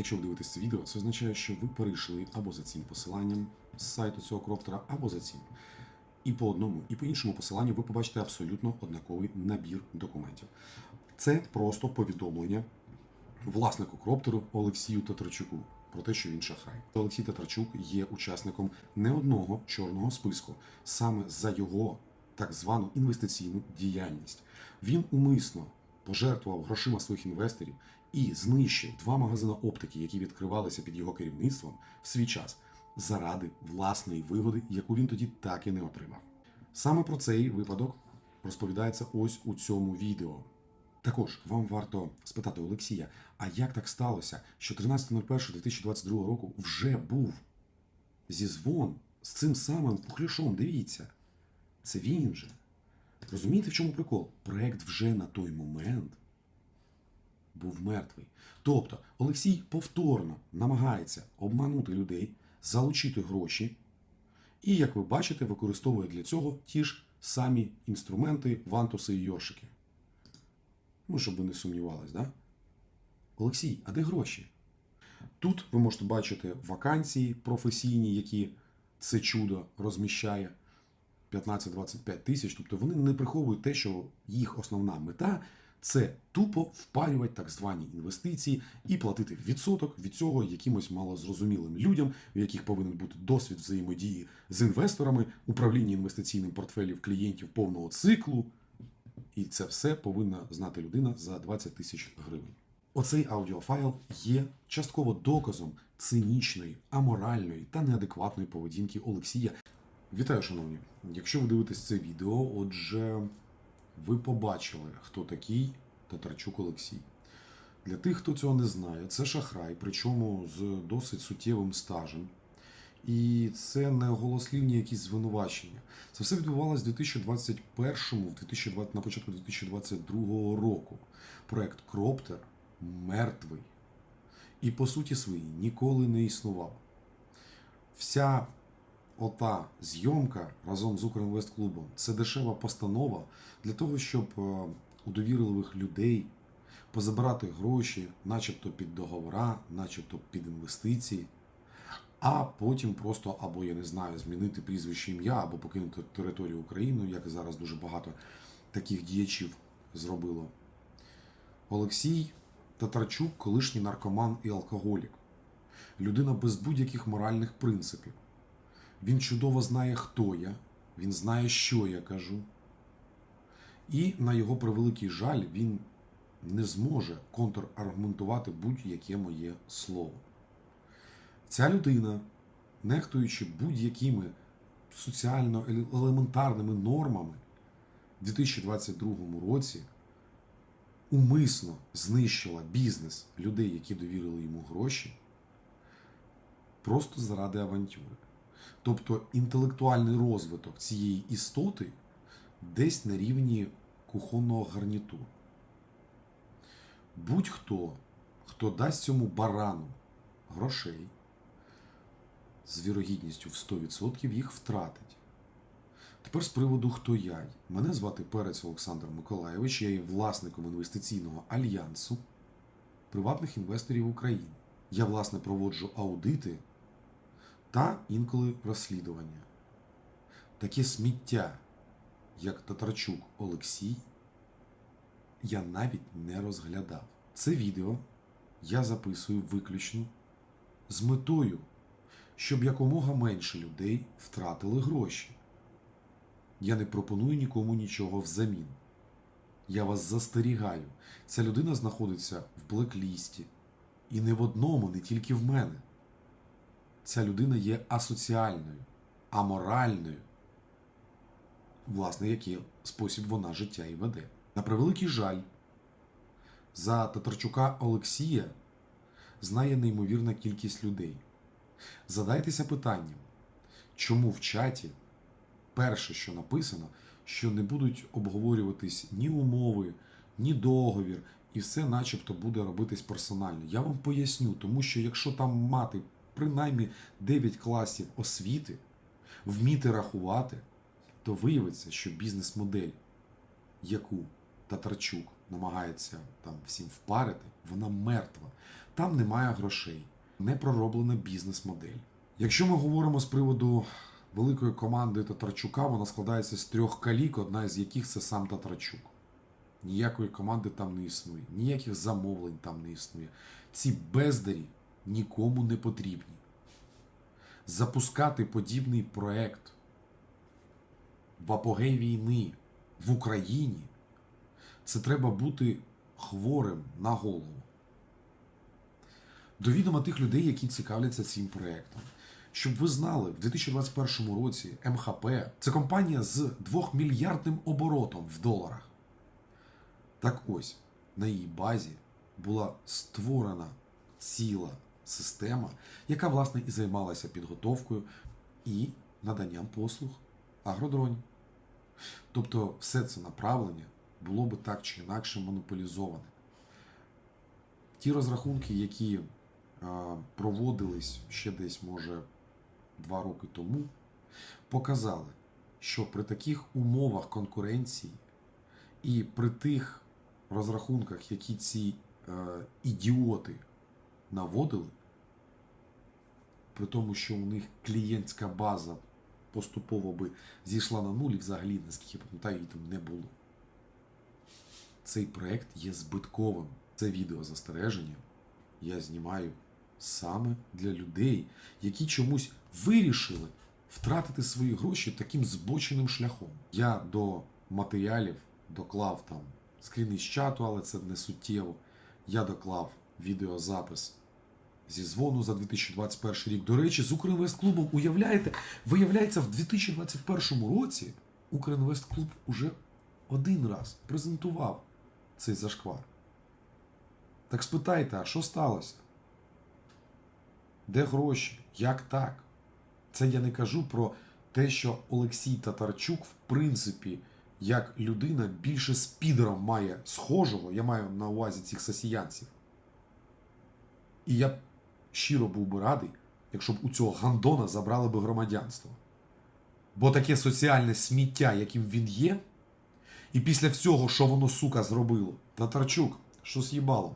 Якщо ви дивитесь це відео, це означає, що ви перейшли або за цим посиланням з сайту цього кроптера, або за цим. І по одному, і по іншому посиланню ви побачите абсолютно однаковий набір документів. Це просто повідомлення власнику кроптеру Олексію Татарчуку про те, що він шахрай. Олексій Татарчук є учасником не одного чорного списку саме за його так звану інвестиційну діяльність. Він умисно пожертвував грошима своїх інвесторів і знищив два магазини оптики, які відкривалися під його керівництвом в свій час заради власної вигоди, яку він тоді так і не отримав. Саме про цей випадок розповідається ось у цьому відео. Також вам варто спитати Олексія, а як так сталося, що 13.01.2022 року вже був зізвон з цим самим пухляшом? Дивіться, це він же. Розумієте, в чому прикол? Проект вже на той момент був мертвий. Тобто Олексій повторно намагається обманути людей, залучити гроші, і, як ви бачите, використовує для цього ті ж самі інструменти, вантуси і йоршики. Ну, щоб ви не сумнівались, да? Олексій, а де гроші? Тут ви можете бачити вакансії професійні, які це чудо розміщає 15-25 тисяч. Тобто вони не приховують те, що їх основна мета це тупо впарювати так звані інвестиції і платити відсоток від цього якимось малозрозумілим людям, у яких повинен бути досвід взаємодії з інвесторами, управління інвестиційним портфелів клієнтів повного циклу. І це все повинна знати людина за 20 тисяч гривень. Оцей аудіофайл є частково доказом цинічної, аморальної та неадекватної поведінки Олексія. Вітаю, шановні! Якщо ви дивитесь це відео, отже, ви побачили, хто такий Татарчук Олексій. Для тих, хто цього не знає, це шахрай, причому з досить суттєвим стажем. І це не голослівні якісь звинувачення. Це все відбувалося в 2021 в 2020, на початку 2022 року. Проект Кроптер мертвий. І по суті своїй ніколи не існував. Вся ота зйомка разом з Укрінвестклубом це дешева постанова для того, щоб е, у довірливих людей позабирати гроші, начебто під договора, начебто під інвестиції а потім просто або я не знаю, змінити прізвище ім'я, або покинути територію України, як і зараз дуже багато таких діячів зробило. Олексій Татарчук, колишній наркоман і алкоголік, людина без будь-яких моральних принципів. Він чудово знає, хто я, він знає, що я кажу. І на його превеликий жаль, він не зможе контраргументувати будь-яке моє слово. Ця людина, нехтуючи будь-якими соціально елементарними нормами, в 2022 році умисно знищила бізнес людей, які довірили йому гроші, просто заради авантюри. Тобто інтелектуальний розвиток цієї істоти десь на рівні кухонного гарнітуру. Будь-хто, хто дасть цьому барану грошей, з вірогідністю в 100% їх втратить. Тепер з приводу хто я. Мене звати Перець Олександр Миколайович, я є власником інвестиційного альянсу приватних інвесторів України. Я, власне, проводжу аудити та інколи розслідування. Таке сміття, як Татарчук Олексій, я навіть не розглядав. Це відео я записую виключно з метою щоб якомога менше людей втратили гроші. Я не пропоную нікому нічого взамін. Я вас застерігаю, ця людина знаходиться в блеклісті. І не в одному, не тільки в мене. Ця людина є асоціальною, аморальною. Власне, який спосіб вона життя і веде. На превеликий жаль, за Татарчука Олексія знає неймовірна кількість людей. Задайтеся питанням, чому в чаті перше, що написано, що не будуть обговорюватись ні умови, ні договір, і все начебто буде робитись персонально. Я вам поясню, тому що якщо там мати принаймні 9 класів освіти, вміти рахувати, то виявиться, що бізнес-модель, яку Татарчук намагається там всім впарити, вона мертва. Там немає грошей, не пророблена бізнес-модель. Якщо ми говоримо з приводу великої команди Татарчука, вона складається з трьох калік, одна з яких це сам Татарчук. Ніякої команди там не існує, ніяких замовлень там не існує. Ці бездарі нікому не потрібні. Запускати подібний проект в апогей війни в Україні це треба бути хворим на голову. До відома тих людей, які цікавляться цим проектом. Щоб ви знали, в 2021 році МХП це компанія з 2 мільярдним оборотом в доларах. Так ось, на її базі була створена ціла система, яка, власне, і займалася підготовкою і наданням послуг агродронів. Тобто, все це направлення було би так чи інакше монополізоване. Ті розрахунки, які е, проводились ще десь, може, два роки тому, показали, що при таких умовах конкуренції і при тих розрахунках, які ці е, ідіоти наводили, при тому, що у них клієнтська база поступово би зійшла на нуль, і взагалі, наскільки я пам'ятаю, її там не було. Цей проект є збитковим. Це відеозастереження я знімаю саме для людей, які чомусь вирішили втратити свої гроші таким збоченим шляхом. Я до матеріалів доклав там скріни з чату, але це не суттєво. Я доклав відеозапис зі дзвону за 2021 рік. До речі, з Укрінвестклубом, уявляєте, виявляється, в 2021 році Укрінвестклуб уже один раз презентував цей зашквар. Так спитайте, а що сталося? Де гроші? Як так? Це я не кажу про те, що Олексій Татарчук, в принципі, як людина більше з підером має схожого, я маю на увазі цих сосіянців. І я щиро був би радий, якщо б у цього гандона забрали би громадянство. Бо таке соціальне сміття, яким він є, і після всього, що воно, сука, зробило, Татарчук, що з їбалом?